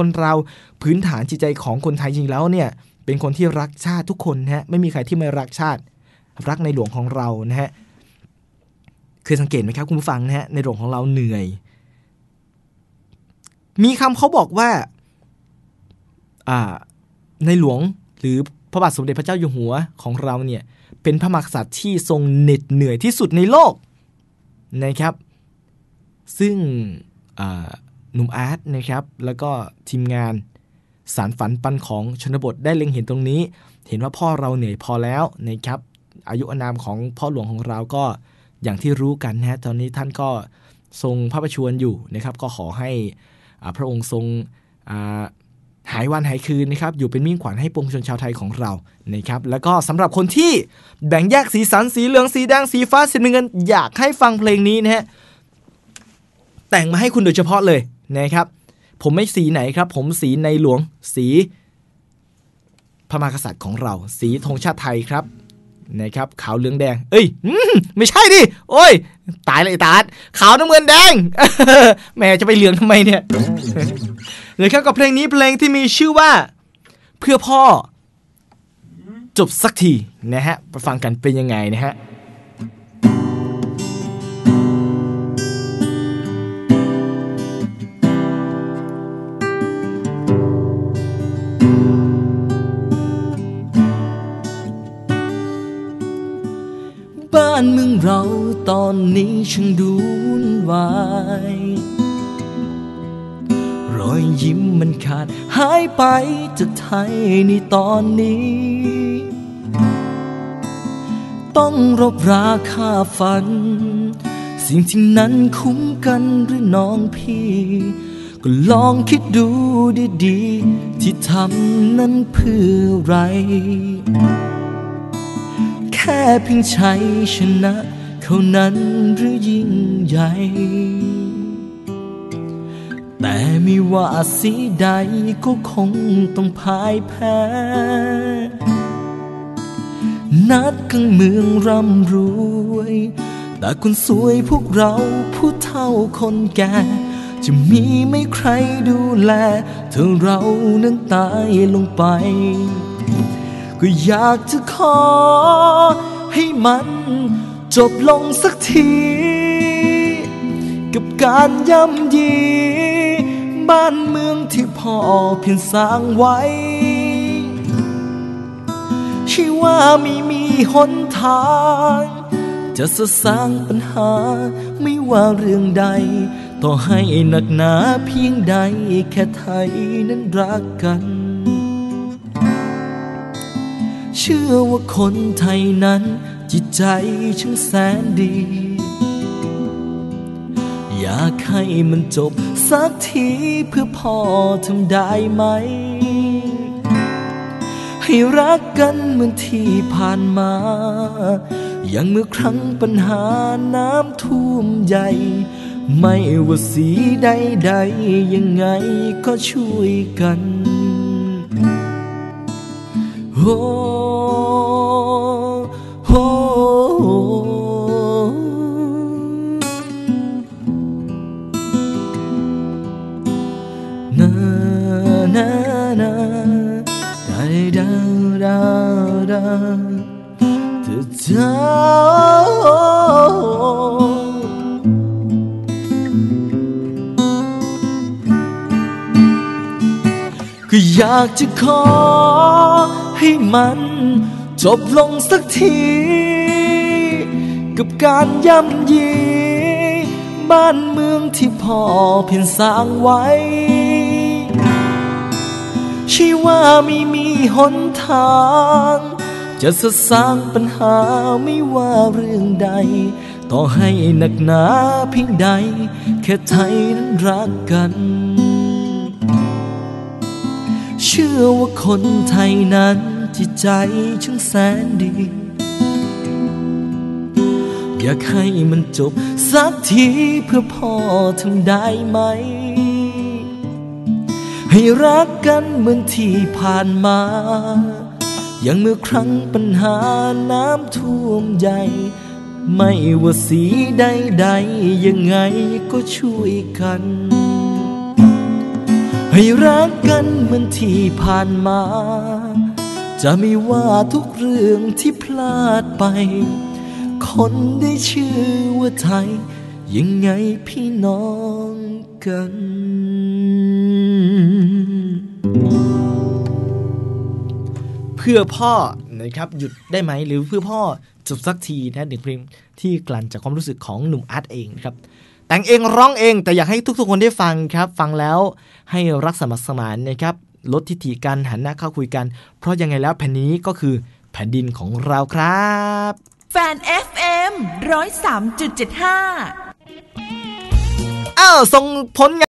คนเราพื้นฐานจิตใจของคนไทยจริงแล้วเนี่ยเป็นคนที่รักชาติทุกคนนะฮะไม่มีใครที่ไม่รักชาติ รักในหลวงของเรานะฮะเคยสังเกตไหมครับคุณผู้ฟังนะฮะในหลวงของเราเหนื่อย มีคำเขาบอกว่าอ่าในหลวงหรือพระบาทสมเด็จพระเจ้าอยู่หัวของเราเนี่ยเป็นพระมหากษัตริย์ที่ทรงเหน็ดเหนื่อยที่สุดในโลกนะครับ ซึ่ง หนุ่มอาร์ตนะครับแล้วก็ทีมงานสารฝันปันของชนบทได้เล็งเห็นตรงนี้ เห็นว่าพ่อเราเหนื่อยพอแล้วนะครับอายุอนามของพ่อหลวงของเราก็อย่างที่รู้กันนะตอนนี้ท่านก็ทรงพระประชวรอยู่นะครับ ก็ขอให้พระองค์ทรงหายวันหายคืนนะครับ อยู่เป็นมิ่งขวัญให้ปวงชนชาวไทยของเรานะครับ แล้วก็สำหรับคนที่แบ่งแยกสีสันสีเหลืองสีแดงสีฟ้าสีเงิน อยากให้ฟังเพลงนี้นะฮะแต่งมาให้คุณโดยเฉพาะเลย นะครับ ผมไม่สีไหนครับ ผมสีในหลวงสีพระมหากษัตริย์ของเรา สีธงชาติไทยครับนะครับขาวเหลืองแดง เอ้ยไม่ใช่ดิ โอ้ย ตายเลยตาดขาวน้ำเงินแดงแม่จะไปเหลืองทำไมเนี่ยเลยครับกับเพลงนี้เพลงที่มีชื่อว่า เพื่อพ่อ จบสักทีนะฮะไปฟังกันเป็นยังไงนะฮะ บ้านเมืองเราตอนนี้ช่างดูวุ่นวายรอยยิ้มมันขาดหายไปจากไทยในตอนนี้ ต้องรบราคาฝัน สิ่งที่นั้นคุ้มกันหรือน้องพี่ ก็ลองคิดดูดีๆ ที่ทำนั้นเพื่อไร ค่เพียงชัยชนะเขานั้นหรือยิ่งใหญ่ แต่ไม่ว่าสีใดก็คงต้องพ่ายแพ้ นัดกังเมืองร่ำรวย แต่คนสวยพวกเราผู้เท่าคนแก่ จะมีไม่ใครดูแล เธอเรานั้นตายลงไป ก็อยากจะขอ ให้มันจบลงสักที กับการย่ำยี บ้านเมืองที่พ่อเพียงสร้างไว้ ชีว่าไม่มีหนทาง จะสสร้างปัญหาไม่ว่าเรื่องใด ต่อให้หนักหนาเพียงใดแค่ไทยนั้นรักกัน เชื่อว่าคนไทยนั้นจิตใจช่างแสนดี อยากให้มันจบสักทีเพื่อพ่อทำได้ไหม ให้รักกันเหมือนที่ผ่านมา อย่างเมื่อครั้งปัญหาน้ำท่วมใหญ่ ไม่ว่าสีใดๆยังไงก็ช่วยกันโเธอก็อยากจะขอให้มันจบลงสักที กับการย่ำยี บ้านเมืองที่พ่อเพียงสร้างไว้ ชีว่าไม่มีหนทาง จะสสร้างปัญหาไม่ว่าเรื่องใด ต่อให้หนักหนาเพียงใด แค่ไทยนั้นรักกัน เชื่อว่าคนไทยนั้นจิตใจช่างแสนดี อยากให้มันจบสักทีเพื่อพ่อทำได้ไหม ให้รักกันเหมือนที่ผ่านมา อย่างเมื่อครั้งปัญหาน้ำท่วมใหญ่ ไม่ว่าสีใดๆยังไงก็ช่วยกัน ให้รักกันเหมือนที่ผ่านมา จะไม่ว่าทุกเรื่องที่พลาดไป คนได้ชื่อว่าไทย ยังไงพี่น้องกัน เพื่อพ่อนะครับหยุดได้ไหมหรือเพื่อพ่อจบสักทีนะหนึ่งเพลงที่กลั่นจากความรู้สึกของหนุ่มอาร์ตเองนะครับแต่งเองร้องเองแต่อยากให้ทุกๆคนได้ฟังครับ ฟังแล้วให้รักสมัครสมานนะครับลดทิฐิกันหันหน้าเข้าคุยกัน เพราะยังไงแล้วแผ่นนี้ก็คือแผ่นดินของเราครับแฟน FM ร้อยสามจุดเจ็ดห้าอ้าวส่งผลงาน